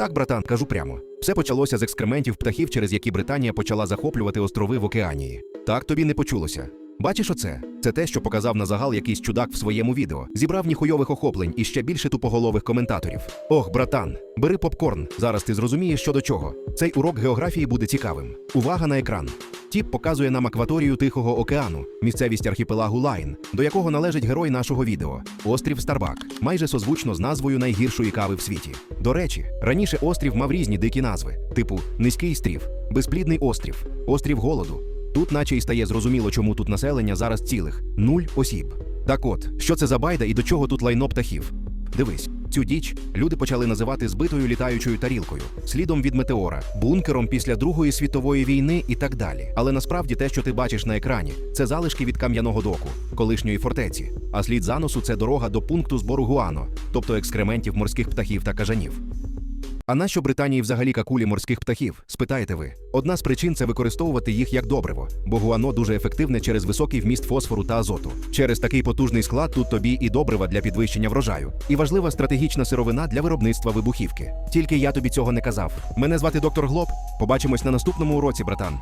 Так, братан, кажу прямо. Все почалося з екскрементів птахів, через які Британія почала захоплювати острови в океанії. Так тобі не почулося. Бачиш оце? Це те, що показав на загал якийсь чудак в своєму відео. Зібрав ніхуйових охоплень і ще більше тупоголових коментаторів. Ох, братан, бери попкорн. Зараз ти зрозумієш, що до чого. Цей урок географії буде цікавим. Увага на екран. Тіп показує нам акваторію Тихого океану, місцевість архіпелагу Лайн, до якого належить герой нашого відео острів Старбак, майже созвучно з назвою найгіршої кави в світі. До речі, раніше острів мав різні дикі назви, типу Низький стрів, Безплідний острів, Острів голоду. Тут, наче й стає зрозуміло, чому тут населення зараз цілих нуль осіб. Так от, що це за байда і до чого тут лайно птахів? Дивись, цю діч люди почали називати збитою літаючою тарілкою, слідом від метеора, бункером після Другої світової війни і так далі. Але насправді те, що ти бачиш на екрані, це залишки від кам'яного доку, колишньої фортеці. А слід заносу це дорога до пункту збору гуано, тобто екскрементів морських птахів та кажанів. А нащо Британії взагалі какулі морських птахів? Спитаєте ви. Одна з причин це використовувати їх як добриво, бо гуано дуже ефективне через високий вміст фосфору та азоту. Через такий потужний склад тут тобі і добрива для підвищення врожаю, і важлива стратегічна сировина для виробництва вибухівки. Тільки я тобі цього не казав. Мене звати доктор Глоб. Побачимось на наступному уроці, братан.